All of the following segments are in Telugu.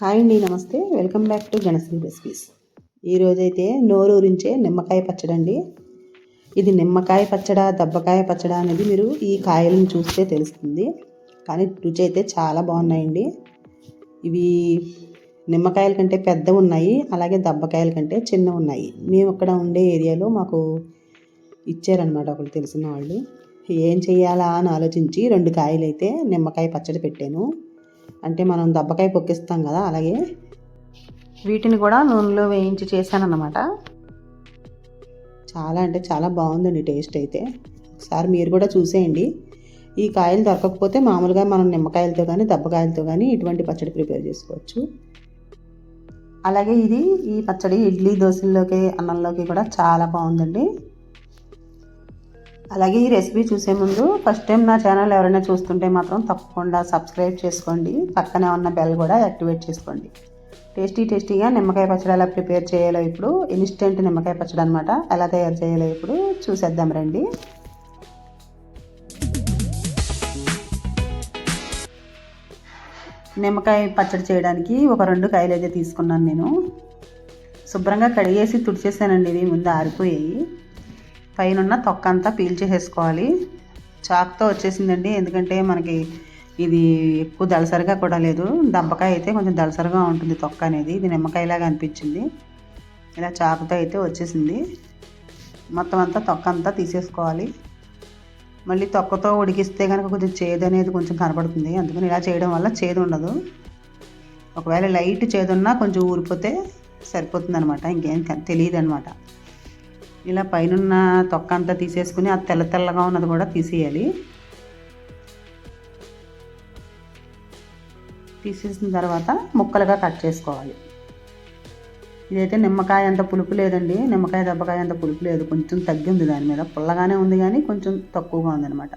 హాయ్ అండి నమస్తే. Welcome back to Ganashri recipes. ఈరోజైతే నోరూరించే నిమ్మకాయ పచ్చడి అండి. ఇది నిమ్మకాయ పచ్చడా దబ్బకాయ పచ్చడా అనేది మీరు ఈ కాయలను చూస్తే తెలుస్తుంది. కానీ రుచి అయితే చాలా బాగున్నాయండి. ఇవి నిమ్మకాయల కంటే పెద్ద ఉన్నాయి అలాగే దబ్బకాయల కంటే చిన్న ఉన్నాయి. మేము ఇక్కడ ఉండే ఏరియాలో మాకు ఇచ్చారనమాట ఒకరు తెలిసిన వాళ్ళు. ఏం చేయాలా అని ఆలోచించి రెండు కాయలు అయితే నిమ్మకాయ పచ్చడి పెట్టాను. అంటే మనం దబ్బకాయ పొక్కిస్తాం కదా అలాగే వీటిని కూడా నూనెలో వేయించి చేశాను అన్నమాట చాలా అంటే చాలా బాగుందండి టేస్ట్ అయితే. ఒకసారి మీరు కూడా చూసేయండి. ఈ కాయలు దొరకకపోతే మామూలుగా మనం నిమ్మకాయలతో కానీ దబ్బకాయలతో కానీ ఇటువంటి పచ్చడి ప్రిపేర్ చేసుకోవచ్చు. అలాగే ఇది ఈ పచ్చడి ఇడ్లీ దోశల్లోకి అన్నంలోకి కూడా చాలా బాగుందండి. అలాగే ఈ రెసిపీ చూసే ముందు ఫస్ట్ టైం నా ఛానల్ ఎవరైనా చూస్తుంటే మాత్రం తప్పకుండా సబ్స్క్రైబ్ చేసుకోండి. పక్కనే ఉన్న బెల్ కూడా యాక్టివేట్ చేసుకోండి. టేస్టీ టేస్టీగా నిమ్మకాయ పచ్చడి ఎలా ప్రిపేర్ చేయాలో ఇప్పుడు ఇన్స్టెంట్ నిమ్మకాయ పచ్చడి అనమాట ఎలా తయారు చేయాలో ఇప్పుడు చూసేద్దాం రండి. నిమ్మకాయ పచ్చడి చేయడానికి ఒక రెండు కాయలు అయితే తీసుకున్నాను నేను. శుభ్రంగా కడిగేసి తుడిచేసానండి ఇవి ముందు ఆరిపోయాయి పైన తొక్క అంతా పీల్చేసేసుకోవాలి చాక్తో వచ్చేసిందండి. ఎందుకంటే మనకి ఇది ఎక్కువ దళసరిగా కూడా లేదు. దబ్బకాయ అయితే కొంచెం దళసరిగా ఉంటుంది తొక్క అనేది. ఇది నిమ్మకాయలాగా అనిపించింది. ఇలా చాకుతో అయితే వచ్చేసింది. మొత్తం అంతా తొక్క అంతా తీసేసుకోవాలి. మళ్ళీ తొక్కతో ఉడికిస్తే కనుక కొంచెం చేదు అనేది కొంచెం కనపడుతుంది. అందుకని ఇలా చేయడం వల్ల చేదు ఉండదు. ఒకవేళ లైట్ చేదున్నా కొంచెం ఊరిపోతే సరిపోతుంది అనమాట ఇంకేం తెలియదు అనమాట ఇలా పైన తొక్క అంతా తీసేసుకుని ఆ తెల్ల తెల్లగా ఉన్నది కూడా తీసేయాలి. తీసేసిన తర్వాత ముక్కలుగా కట్ చేసుకోవాలి. ఇదైతే నిమ్మకాయ అంత పులుపు లేదండి. నిమ్మకాయ దెబ్బకాయ అంత పులుపు లేదు. కొంచెం తగ్గింది దాని మీద. పుల్లగానే ఉంది కానీ కొంచెం తక్కువగా ఉందన్నమాట.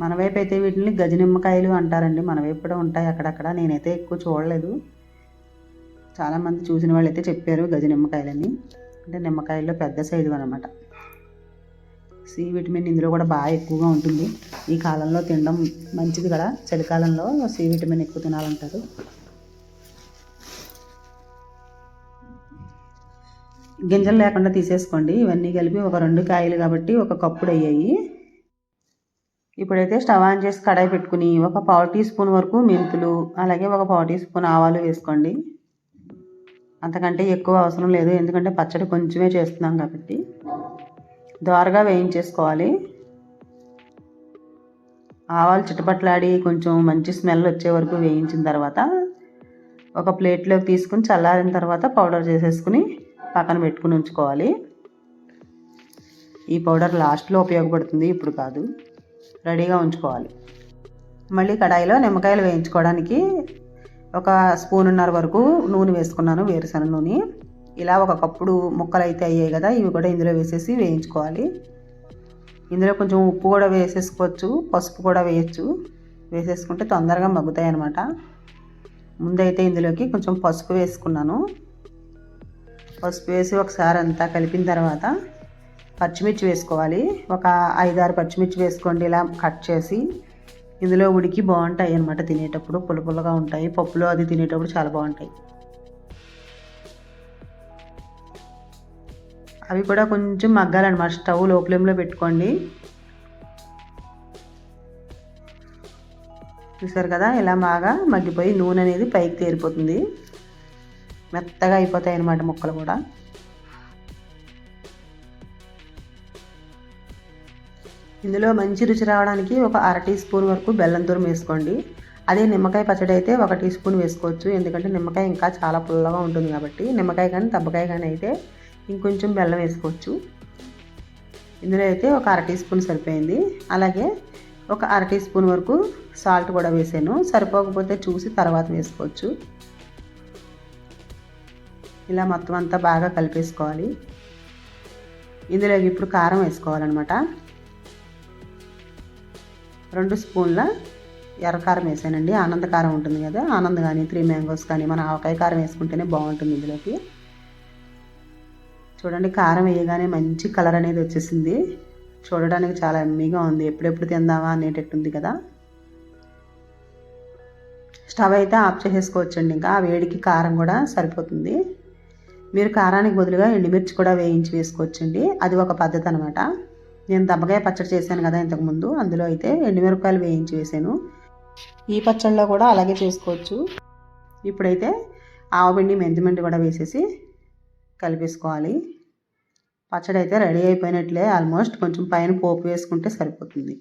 మన వైపు అయితే వీటిని గజ నిమ్మకాయలు అంటారండి. మన వైపు కూడా ఉంటాయి అక్కడక్కడ. నేనైతే ఎక్కువ చూడలేదు. చాలామంది చూసిన వాళ్ళు అయితే చెప్పారు గజ నిమ్మకాయలని. అంటే నిమ్మకాయల్లో పెద్ద సైజు అనమాట సి విటమిన్ ఇందులో కూడా బాగా ఎక్కువగా ఉంటుంది. ఈ కాలంలో తినడం మంచిది కదా? చలికాలంలో సి విటమిన్ ఎక్కువ తినాలంటారు. గింజలు లేకుండా తీసేసుకోండి. ఇవన్నీ కలిపి ఒక రెండు కాయలు కాబట్టి ఒక కప్పుడు అయ్యాయి ఇప్పుడైతే స్టవ్ ఆన్ చేసి కడాయి పెట్టుకుని ఒక పావు టీ స్పూన్ వరకు మెంతులు అలాగే ఒక పావు టీ స్పూన్ ఆవాలు వేసుకోండి. అంతకంటే ఎక్కువ అవసరం లేదు. ఎందుకంటే పచ్చడి కొంచెమే చేస్తున్నాం కాబట్టి. దోరగా వేయించేసుకోవాలి. ఆవాలు చిటపట్లాడి కొంచెం మంచి స్మెల్ వచ్చే వరకు వేయించిన తర్వాత ఒక ప్లేట్లోకి తీసుకుని చల్లారిన తర్వాత పౌడర్ చేసేసుకుని పక్కన పెట్టుకుని ఉంచుకోవాలి. ఈ పౌడర్ లాస్ట్లో ఉపయోగపడుతుంది. ఇప్పుడు కాదు. రెడీగా ఉంచుకోవాలి. మళ్ళీ కడాయిలో నిమ్మకాయలు వేయించుకోవడానికి ఒక స్పూనున్నర వరకు నూనె వేసుకున్నాను వేరుశనగ నూనె. ఇలా ఒక కప్పుడు ముక్కలు అయితే అయ్యాయి కదా ఇవి కూడా ఇందులో వేసేసి వేయించుకోవాలి. ఇందులో కొంచెం ఉప్పు కూడా వేసేసుకోవచ్చు పసుపు కూడా వేయచ్చు. వేసేసుకుంటే తొందరగా మగ్గుతాయి అన్నమాట ముందైతే ఇందులోకి కొంచెం పసుపు వేసుకున్నాను. పసుపు వేసి ఒకసారి అంతా కలిపిన తర్వాత పచ్చిమిర్చి వేసుకోవాలి. ఒక ఐదారు పచ్చిమిర్చి వేసుకోండి ఇలా కట్ చేసి ఇందులో ఉడికి బాగుంటాయి అనమాట తినేటప్పుడు పుల్ల ఉంటాయి. పప్పులో అది తినేటప్పుడు చాలా బాగుంటాయి. అవి కూడా కొంచెం మగ్గాలన్నమాట. స్టవ్లో ఫ్లేమ్లో పెట్టుకోండి. చూసారు కదా ఇలా బాగా మగ్గిపోయి నూనె అనేది పైకి తేరిపోతుంది. మెత్తగా అయిపోతాయి అన్నమాట ముక్కలు కూడా. ఇందులో మంచి రుచి రావడానికి ఒక అర టీ స్పూన్ వరకు బెల్లం తురుము వేసుకోండి. అదే నిమ్మకాయ పచ్చడి అయితే ఒక టీ స్పూన్ వేసుకోవచ్చు. ఎందుకంటే నిమ్మకాయ ఇంకా చాలా పుల్లగా ఉంటుంది కాబట్టి నిమ్మకాయ కానీ తబ్బకాయ కానీ అయితే ఇంకొంచెం బెల్లం వేసుకోవచ్చు. ఇందులో అయితే ఒక అర టీ స్పూన్ సరిపోయింది. అలాగే ఒక అర టీ స్పూన్ వరకు సాల్ట్ కూడా వేసాను. సరిపోకపోతే చూసి తర్వాత వేసుకోవచ్చు. ఇలా మొత్తం అంతా బాగా కలిపేసుకోవాలి. ఇందులో ఇప్పుడు కారం వేసుకోవాలన్నమాట. రెండు స్పూన్ల ఎర్రకారం వేసానండి. ఆనందకారం ఉంటుంది కదా ఆనంద్ కానీ త్రీ మ్యాంగోస్ కానీ మన ఆవకాయ కారం వేసుకుంటేనే బాగుంటుంది ఇందులోకి. చూడండి కారం వేయగానే మంచి కలర్ అనేది వచ్చేసింది. చూడడానికి చాలా ఎమ్మీగా ఉంది. ఎప్పుడెప్పుడు తిందామా అనేటట్టుంది కదా. స్టవ్ అయితే ఆఫ్ చేసేసుకోవచ్చండి ఇంకా. ఆ వేడికి కారం కూడా సరిపోతుంది. మీరు కారానికి బదులుగా ఎండుమిర్చి కూడా వేయించి వేసుకోవచ్చండి. అది ఒక పద్ధతి అనమాట నేను దబ్బకాయ పచ్చడి చేశాను కదా ఇంతకుముందు అందులో అయితే ఎండుమిరపకాయలు వేయించి వేసాను. ఈ పచ్చడిలో కూడా అలాగే చేసుకోవచ్చు. ఇప్పుడైతే ఆవపిండి మెంతిమెండి కూడా వేసేసి కలిపేసుకోవాలి. పచ్చడి అయితే రెడీ అయిపోయినట్లే. ఆల్మోస్ట్ కొంచెం పైన పోపు వేసుకుంటే సరిపోతుంది.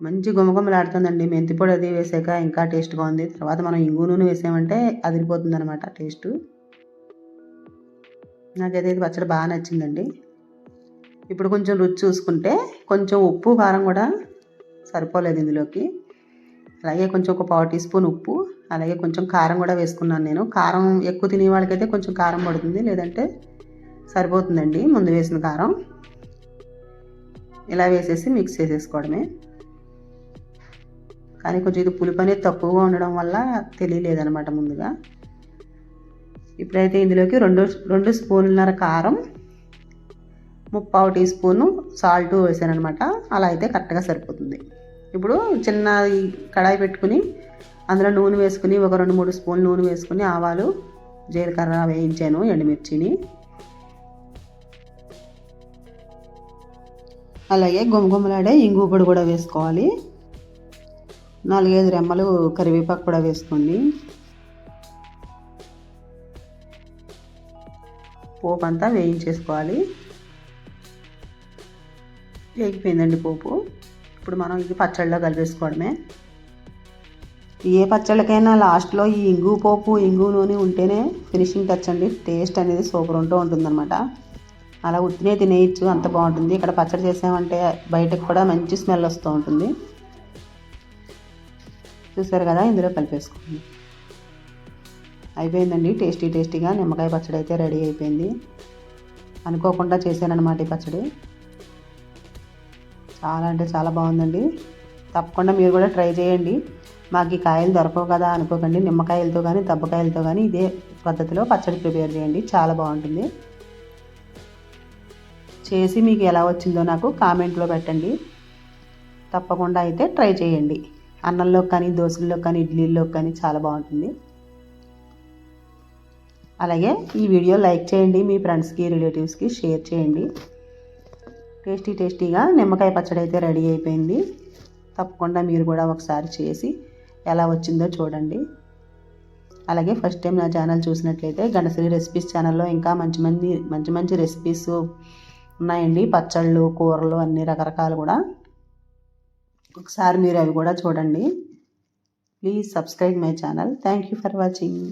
మంచి గుమగుమలాడుతుందండి మెంతి పొడి అది వేసాక ఇంకా టేస్ట్గా ఉంది తర్వాత మనం ఇంగు నూనె వేసామంటే అదిరిపోతుంది అనమాట టేస్ట్. నాకైతే ఇది పచ్చడి బాగా నచ్చిందండి. ఇప్పుడు కొంచెం రుచి చూసుకుంటే కొంచెం ఉప్పు కారం కూడా సరిపోలేదు ఇందులోకి. అలాగే కొంచెం ఒక పావు టీ స్పూన్ ఉప్పు అలాగే కొంచెం కారం కూడా వేసుకున్నాను నేను. కారం ఎక్కువ తినే వాళ్ళకైతే కొంచెం కారం పడుతుంది లేదంటే సరిపోతుందండి ముందు వేసిన కారం. ఇలా వేసేసి మిక్స్ చేసేసుకోవడమే. కానీ కొంచెం ఇది పులుపు అనేది తక్కువగా ఉండడం వల్ల తెలియలేదనమాట ముందుగా. ఇప్పుడైతే ఇందులోకి రెండు రెండు స్పూన్లన్నర కారం ముప్పావు టీ స్పూను సాల్ట్ వేసానమాట అలా అయితే కరెక్ట్గా సరిపోతుంది. ఇప్పుడు చిన్న కడాయి పెట్టుకుని అందులో నూనె వేసుకుని ఒక రెండు మూడు స్పూన్లు నూనె వేసుకుని ఆవాలు జీలకర్ర వేయించాను ఎండుమిర్చిని. అలాగే గుమగుమలాడే ఇంగు పొడి కూడా వేసుకోవాలి. నాలుగైదు రెమ్మలు కరివేపాకు కూడా వేసుకోండి. పోపు అంతా వేయించేసుకోవాలి. వేగిపోయిందండి పోపు. ఇప్పుడు మనం ఇది పచ్చళ్ళలో కలిపేసుకోవడమే. ఏ పచ్చళ్ళకైనా లాస్ట్లో ఈ ఇంగు పోపు ఇంగు నూనె ఉంటేనే ఫినిషింగ్ టచ్ అండి. టేస్ట్ అనేది సూపర్ ఉంటూ ఉంటుందన్నమాట. అలా ఉత్తినే తినేయచ్చు అంత బాగుంటుంది. ఇక్కడ పచ్చడి చేసామంటే బయటకు కూడా మంచి స్మెల్ వస్తూ ఉంటుంది. చూసారు కదా ఇందులో కలిపేసుకోండి అయిపోయిందండి. టేస్టీ టేస్టీగా నిమ్మకాయ పచ్చడి అయితే రెడీ అయిపోయింది. అనుకోకుండా చేశానన్నమాట ఈ పచ్చడి. చాలా అంటే చాలా బాగుందండి. తప్పకుండా మీరు కూడా ట్రై చేయండి. మాకు ఈ కాయలు దొరకవు కదా అనుకోకండి. నిమ్మకాయలతో కానీ దబ్బకాయలతో కానీ ఇదే పద్ధతిలో పచ్చడి ప్రిపేర్ చేయండి. చాలా బాగుంటుంది. చేసి మీకు ఎలా వచ్చిందో నాకు కామెంట్లో పెట్టండి. తప్పకుండా అయితే ట్రై చేయండి. అన్నంలో కానీ దోశల్లో కానీ ఇడ్లీల్లో కానీ చాలా బాగుంటుంది. అలాగే ఈ వీడియో లైక్ చేయండి మీ ఫ్రెండ్స్కి రిలేటివ్స్కి షేర్ చేయండి. టేస్టీ టేస్టీగా నిమ్మకాయ పచ్చడి అయితే రెడీ అయిపోయింది. తప్పకుండా మీరు కూడా ఒకసారి చేసి ఎలా వచ్చిందో చూడండి. అలాగే ఫస్ట్ టైం నా ఛానల్ చూసినట్లయితే గణశ్రీ రెసిపీస్ ఛానల్లో ఇంకా మంచి మంచి మంచి మంచి రెసిపీస్ ఉన్నాయండి. పచ్చళ్ళు కూరలు అన్ని రకరకాలు కూడా. ఒకసారి మీరు అవి కూడా చూడండి. Please subscribe my channel. Thank you for watching.